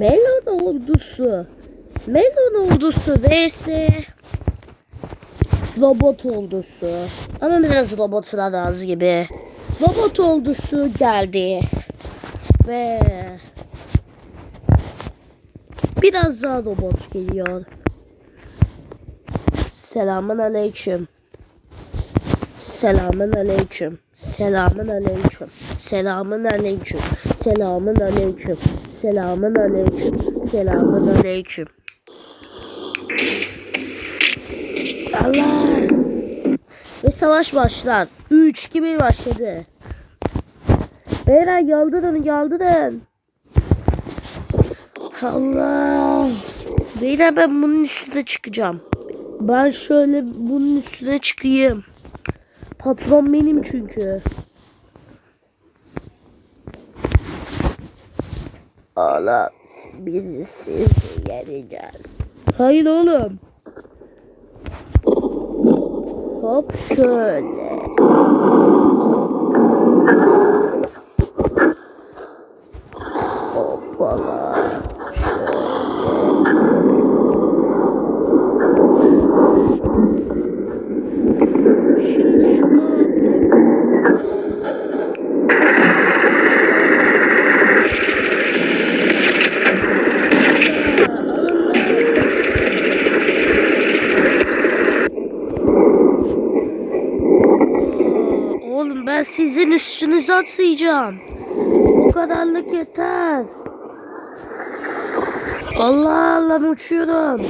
Melon ordusu. Melon ordusu vs robot ordusu. Ama biraz robotlar az gibi. Robot ordusu geldi. Ve biraz daha robot geliyor. Selamun aleyküm. Selamun aleyküm. Selamun aleyküm. Selamun aleyküm. Selamun aleyküm. Selamun aleyküm. Selamun aleyküm. Allah. Ve savaş başlar. 3 2 1 başladı. Beyler yaldırın yaldırın. Allah. Beyler ben bunun üstüne çıkacağım. Ben şöyle bunun üstüne çıkayım. Patron benim çünkü. Oğlum biz sizi yeneceğiz. Hayır oğlum. Hop şöyle. Hoppala. Şöyle. Şimdi şunu atayım. Alın lan. Oğlum ben sizin üstünüze atlayacağım. Bu kadarlık yeter. Allah Allah uçuyorum.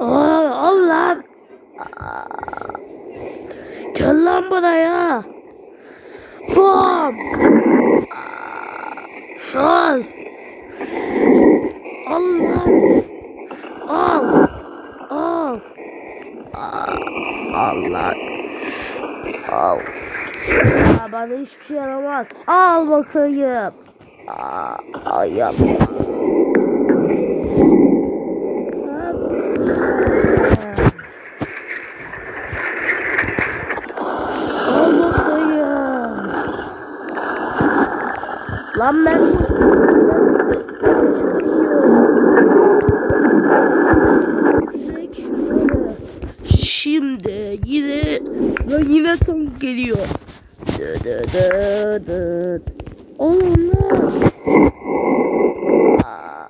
Aa, Allah. Gel lan buraya. Bom. Al. Allah. Al. Al. Allah. Al. Ya bana hiçbir şey yaramaz. Al bakayım. Aa, ay yap. Al bakayım. Lan ben Sinek şunları. Şimdi yine ve yine tank geliyor. Dı dı dı dı. Allah. Aa.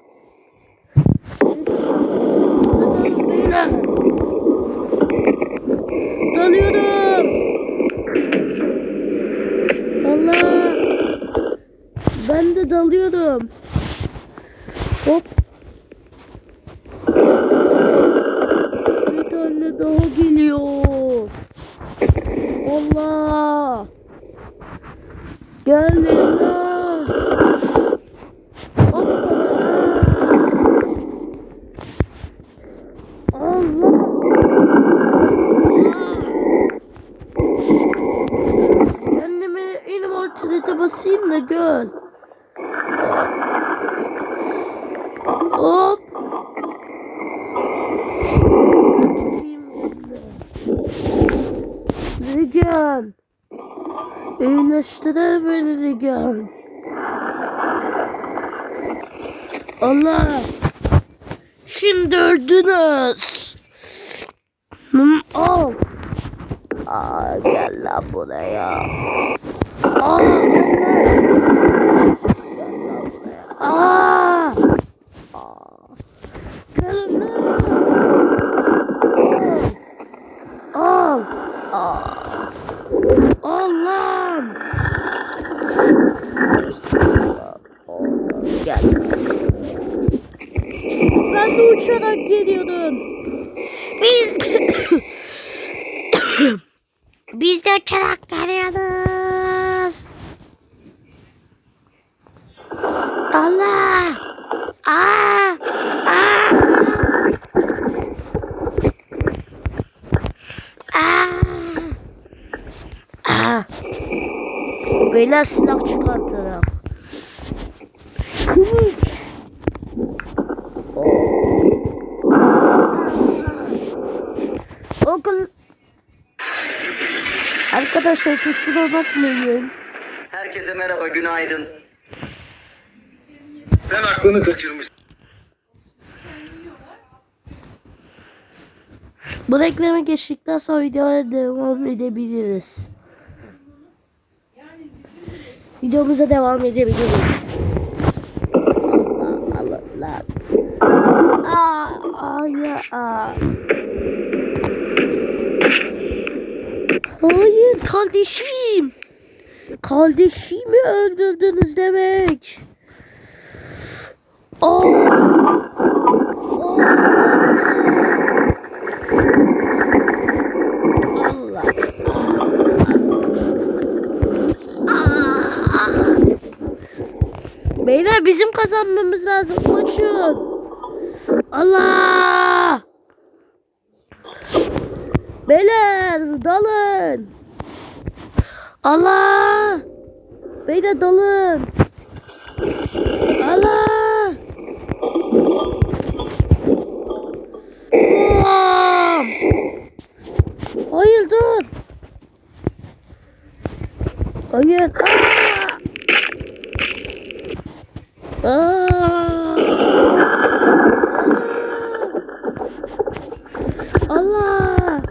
Dalın beyler. Dalıyorum. Allah. Ben de dalıyorum. Hop. Bir tane daha geliyor. Allah. Geldim lan. Hoppala. Allah. Kendime altına basayım da gör. Hop. Rügan. İyileştirir beni Rügan. Allah. Şimdi öldünüz. Al. Aa, gel lan buraya. Ben uçarak geliyordum. Biz... Biz de uçarak geliyoruz. Allah. Aa. Aa. Aa. Aa. Beyler silah çıkartarak. Kılıç. Okul. Arkadaşlar kusura bakmayın. Herkese merhaba, günaydın. Sen aklını kaçırmışsın. Bu reklama geçtikten sonra videoya devam edebiliriz. Videomuza devam edebiliriz. Allah Allah Allah. Aa, aa, ya, aa. Hayır kardeşim. Kardeşimi öldürdünüz demek. Aa. Allah. Beyler bizim kazanmamız lazım koşun. Allah. Beyler dalın. Allah. Beyler dalın. Allah. Bam. Hayır dur. Hayır. Aa! Aa! Allah.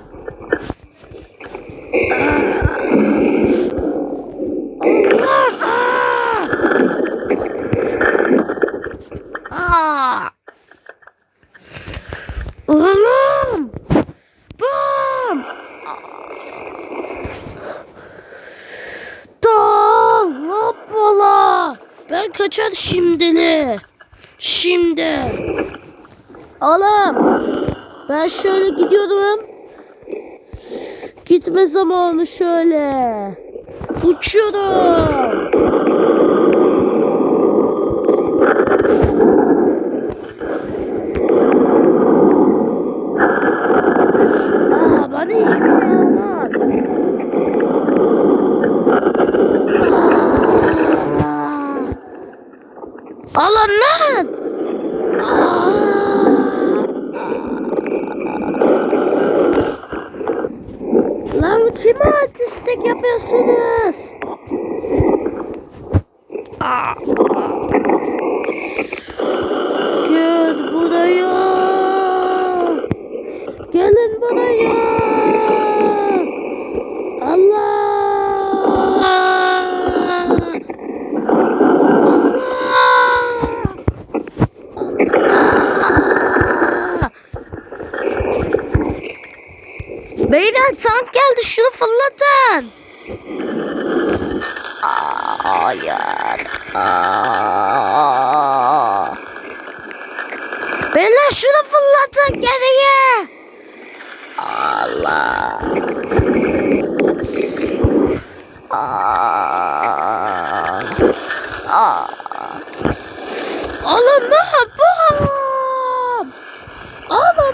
Aa! Oğlum! Bam! Dal! Hoppala! Ben kaçar şimdili. Şimdi. Oğlum! Ben şöyle gidiyorum. Gitme zamanı şöyle. Uçuyorum. Aa, bana hiçbir şey olmaz. Aa. Alın lan! Aa. Lan kime artistlik yapıyorsunuz? Aa. Gel buraya. Gelin buraya. Allah. Allah. Beyler tank geldi şunu fırlatın. Aa, Hayır. Aa. Beyler şunu fırlatın geriye. Allah. Aa. Aa.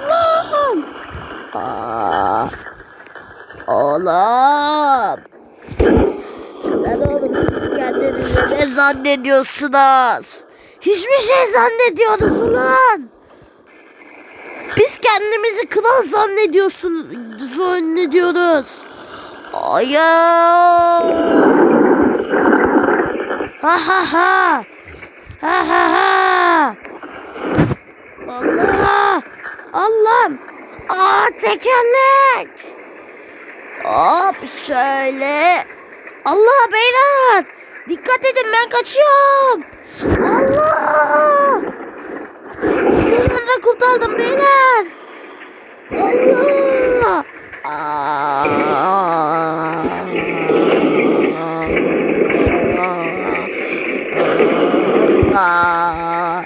Lan. Aa. Oğlum. Lan oğlum siz kendinizi ne zannediyorsunuz? Hiçbir şey zannediyorsunuz ulan. Biz kendimizi kral zannediyorsun zannediyoruz. Hayır. Ha ha ha. Ha ha ha. Allah. Allah'ım. Aa tekerlek. Hop şöyle. Allah beyler. Dikkat edin ben kaçıyorum. Allah. Sonunda kurtardım beyler. Allah. Aa. Allah'ım. Aa. Aa.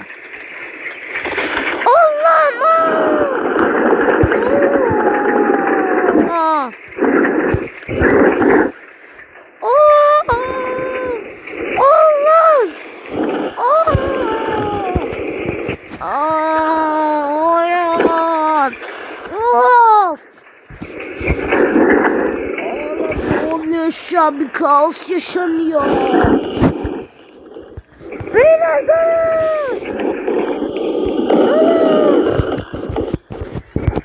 Allah'ım. Aa. Aa, hayır. Of. An bir kaos yaşanıyor. Beyler.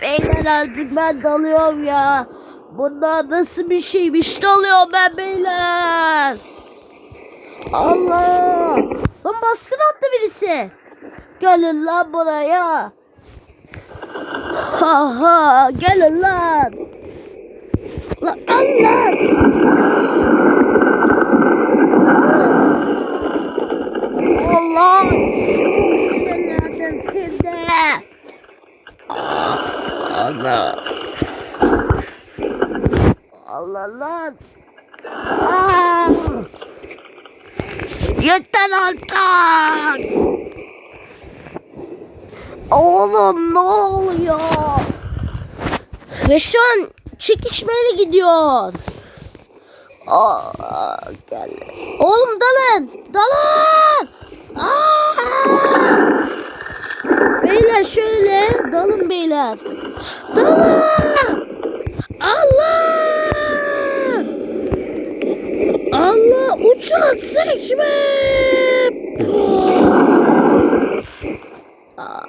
Beyler artık ben dalıyorum ya. Bunlar nasıl bir şeymiş dalıyorum ben beyler. Allah! Lan baskın attı birisi. Gelin lan buraya. Ha ha gelin lan. Lan Allah! Allah! Sinirlendim şimdi. Allah! Allah lan! Aa! Yeter artık! Oğlum ne oluyor? Ve şu an çekişmeye gidiyor. Aa, gel. Oğlum dalın! Dalın! Aa! Beyler şöyle dalın beyler. Dalın! Allah! Allah uçan seçme! Oğlum. Aa!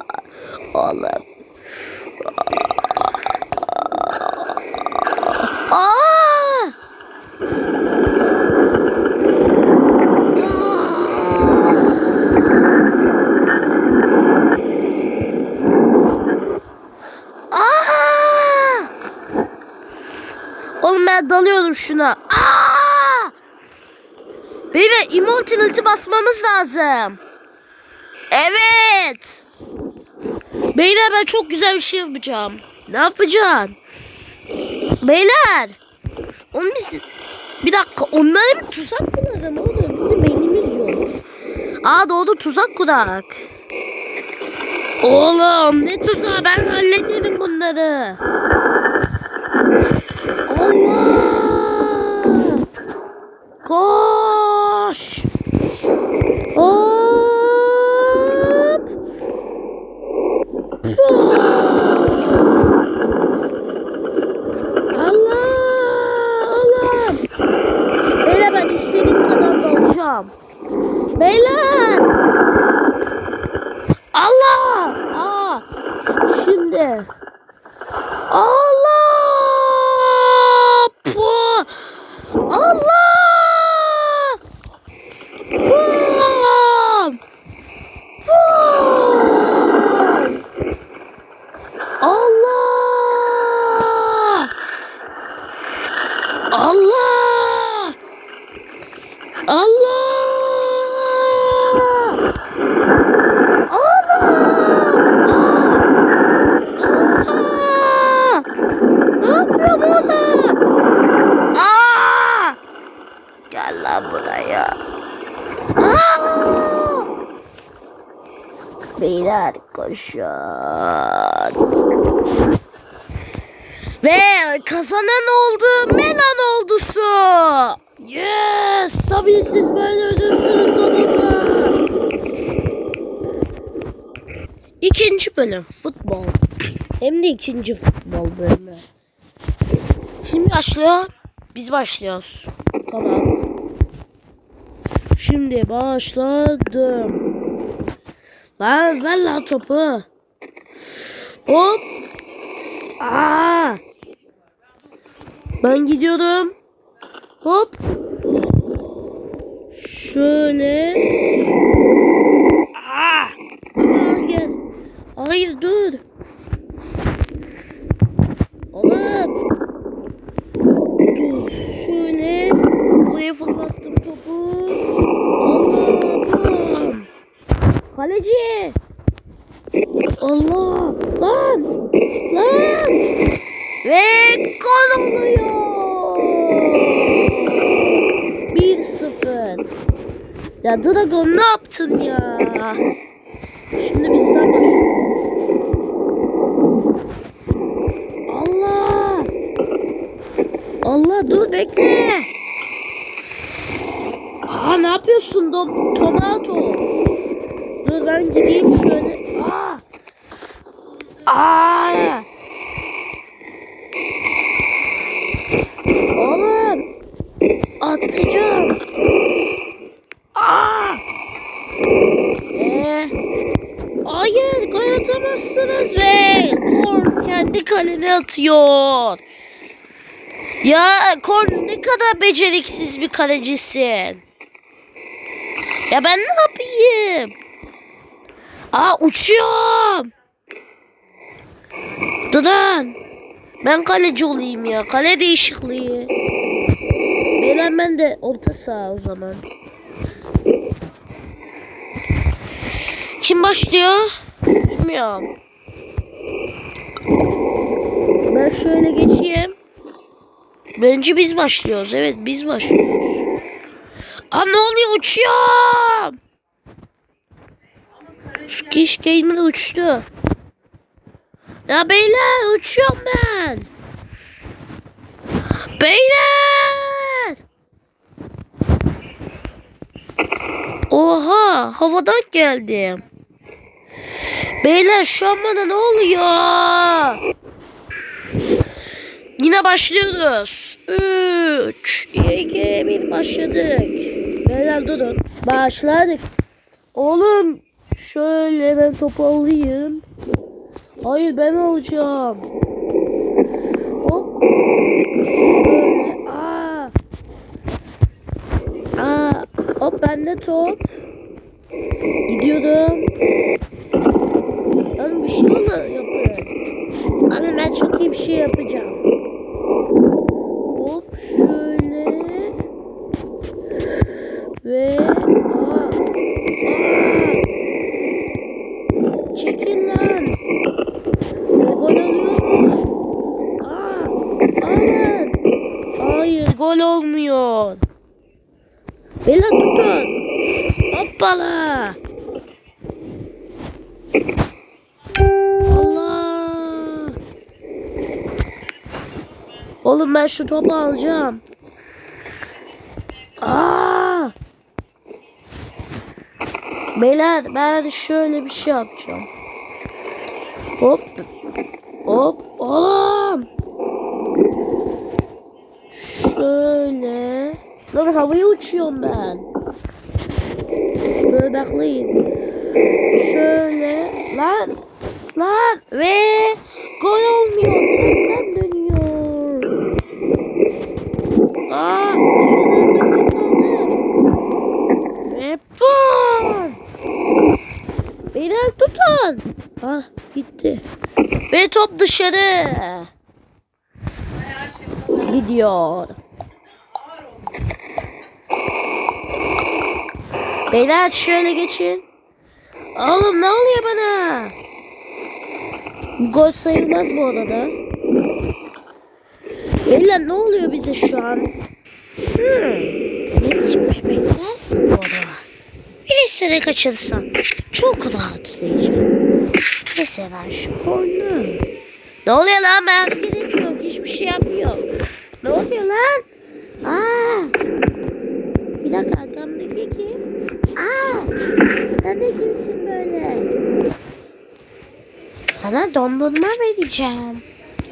Dalıyorum şuna. Aa! Beyler immortality basmamız lazım. Evet. Beyler ben çok güzel bir şey yapacağım. Ne yapacaksın? Beyler. Oğlum biz... Bir dakika onlara bir tuzak kurarım oğlum. Bizim beynimiz yok. Aa doğru tuzak kurak. Oğlum ne tuzağı ben hallederim bunları. Allah. Koş. Hop. Allah. Allah. Beyler ben istediğim kadar dalacağım. Beyler. Allah. Aa. Şimdi. Allah. Pu. Allah. Bum! Bum! Allah! Allah! Allah! Allah! Ne yapıyorum oğlum? Aa! Gel lan buraya. Aa! Koşun. Ve kazanan oldu Melan oldusu. Yes! Tabii siz böyle ödülsünüz robotlar. İkinci bölüm futbol. Hem de ikinci futbol bölümü. Kim başlıyor? Biz başlıyoruz. Tamam. Şimdi başladım. Lan ver lan topu. Hop. Aa. Ben gidiyorum. Hop. Şöyle. Aa. Aa gel. Hayır dur. Oğlum. Dur. Şöyle. Buraya fırlattım topu. Allah'ım. Kaleci. Allah. Lan. Lan. Ve gol oluyor. 1-0. Ya Dragon ne yaptın ya? Şimdi bizden. Allah. Allah dur bekle. Aa ne yapıyorsun Dom Tomato? Ben gideyim şöyle. Aa. Aa. Oğlum. Atacağım. Aa. Ee, hayır gol atamazsınız ve Korn kendi kalene atıyor. Ya Korn ne kadar beceriksiz bir kalecisin. Ya ben ne yapayım? Aa uçuyorum. Dudan. Ben kaleci olayım ya. Kale değişikliği. Beyler ben de orta saha o zaman. Kim başlıyor? Bilmiyorum. Ben şöyle geçeyim. Bence biz başlıyoruz. Evet biz başlıyoruz. Aa ne oluyor uçuyorum. Kiş de uçtu. Ya beyler uçuyorum ben. Beyler. Oha havadan geldim. Beyler şu an bana ne oluyor? Yine başlıyoruz. 3, 2, 1 başladık. Beyler durun. Başladık. Oğlum şöyle ben topu alayım. Hayır ben alacağım. Hop. Şöyle. Aa. Aa. Hop bende top. Gidiyorum. Oğlum bir şey oldu yapın. Oğlum ben çok iyi bir şey yapacağım. Hop şöyle. Ve aa. Aa. Çekil lan. Ve gol oluyor mu? Aa. Aman. Hayır gol olmuyor. Bela tutun. Hoppala. Allah. Oğlum ben şu topu alacağım. Aa! Beyler ben şöyle bir şey yapacağım. Hop. Hop. Oğlum. Şöyle. Lan havaya uçuyorum ben. Böyle bekleyin. Şöyle. Lan. Lan. Ve gol olmuyor. Direkten dönüyor. Aa. Son anda kurtardım. Ve bam. Beyler tutun. Ah gitti. Ve top dışarı. Gidiyor. Beyler şöyle geçin. Oğlum ne oluyor bana? Gol sayılmaz bu arada. Beyler ne oluyor bize şu an? Hmm. Hiç bekmez bu arada. Birisini kaçırsam çok rahatlayacağım. Mesela şu korna. Ne oluyor lan ben hareket etmiyorum. Hiçbir şey yapmıyorum. Ne oluyor lan? Aa. Bir dakika? Aa. Sen de kimsin böyle? Sana dondurma vereceğim.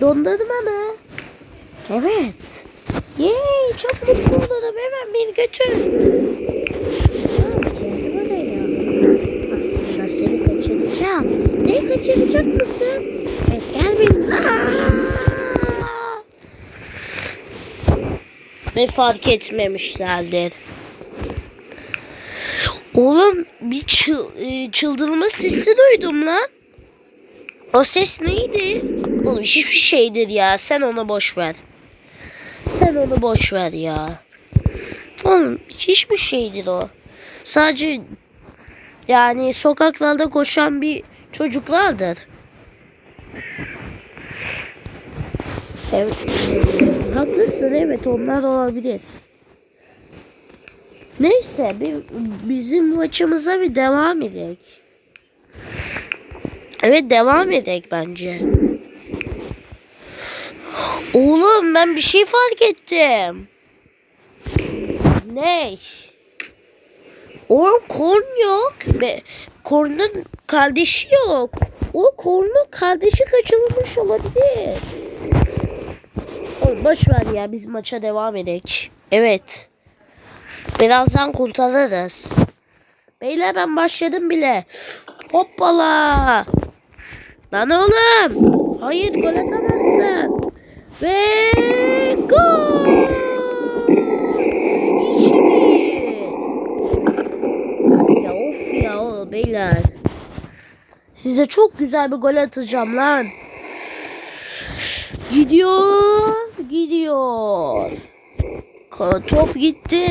Dondurma mı? Evet. Yey çok mutlu oldum. Hemen beni götür. Aslında seni kaçıracağım. Ne kaçıracak mısın? Evet gel benimle. Ve fark etmemişlerdir. Oğlum bir e, çıldırma sesi duydum lan. O ses neydi? Oğlum hiçbir şeydir ya. Sen onu boş ver. Sen onu boş ver ya. Oğlum hiçbir şeydir o. Sadece yani sokaklarda koşan bir çocuklardır. Evet, e, haklısın evet onlar olabilir. Neyse bir, bizim maçımıza bir devam edelim. Evet devam edelim bence. Oğlum ben bir şey fark ettim. Ne? O korn yok. Be, kornun kardeşi yok. O kornun kardeşi kaçırılmış olabilir. Oğlum boş ver ya biz maça devam edelim. Evet. Birazdan kurtarırız. Beyler ben başladım bile. Hoppala. Lan oğlum. Hayır gol atamazsın. Ve gol. İki bir. beyler. Size çok güzel bir gol atacağım lan. Gidiyor, gidiyor. Top gitti.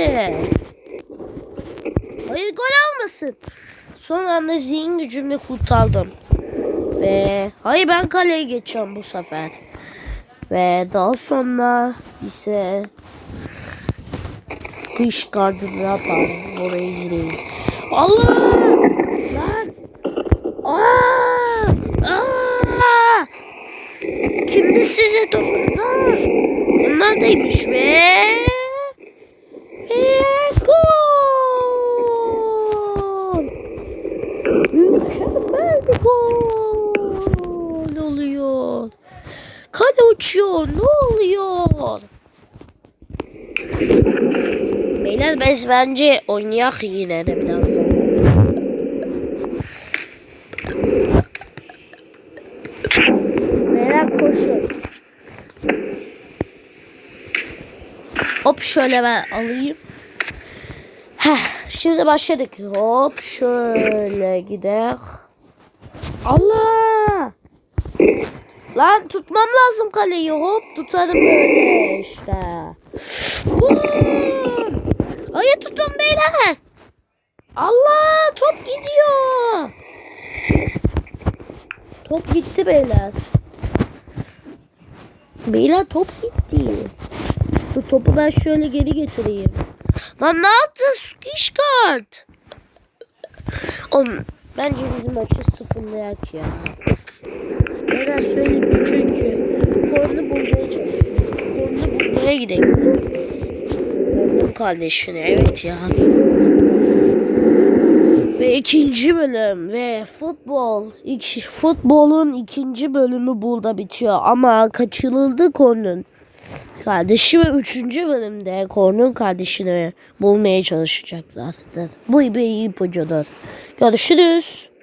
Hayır gol almasın. Son anda zihin gücümle kurtardım. Ve hayır ben kaleye geçeceğim bu sefer. Ve daha sonra ise Kış gardı ne yapar? Orayı izleyin. Allah! Lan! Aa! Aa! Kimdi size topunuz? Onlar değilmiş ve... Ve gol! Mükemmel bir gol oluyor. Kale uçuyor. Ne oluyor? Beyler biz bence oynayak yine de biraz sonra. Beyler koşun. Hop şöyle ben alayım. Heh, şimdi başladık. Hop şöyle gidelim. Allah! Lan tutmam lazım kaleyi. Hop tutarım böyle işte. Hayır tutun beyler. Allah top gidiyor. Top gitti beyler. Beyler top gitti. Topu ben şöyle geri getireyim. Lan ne yaptın Skishkart? Oğlum bence bizim maçı sıfırlayak ya. Neden söyleyeyim? Çünkü kornu bulmaya çalışıyorum. Kornu bulmaya gidelim. Kornun kardeşini evet ya. Ve ikinci bölüm ve futbol. İki, futbolun ikinci bölümü burada bitiyor. Ama kaçırıldı konunun kardeşi ve üçüncü bölümde konunun kardeşini bulmaya çalışacaklardır. Bu bir ipucudur. Görüşürüz.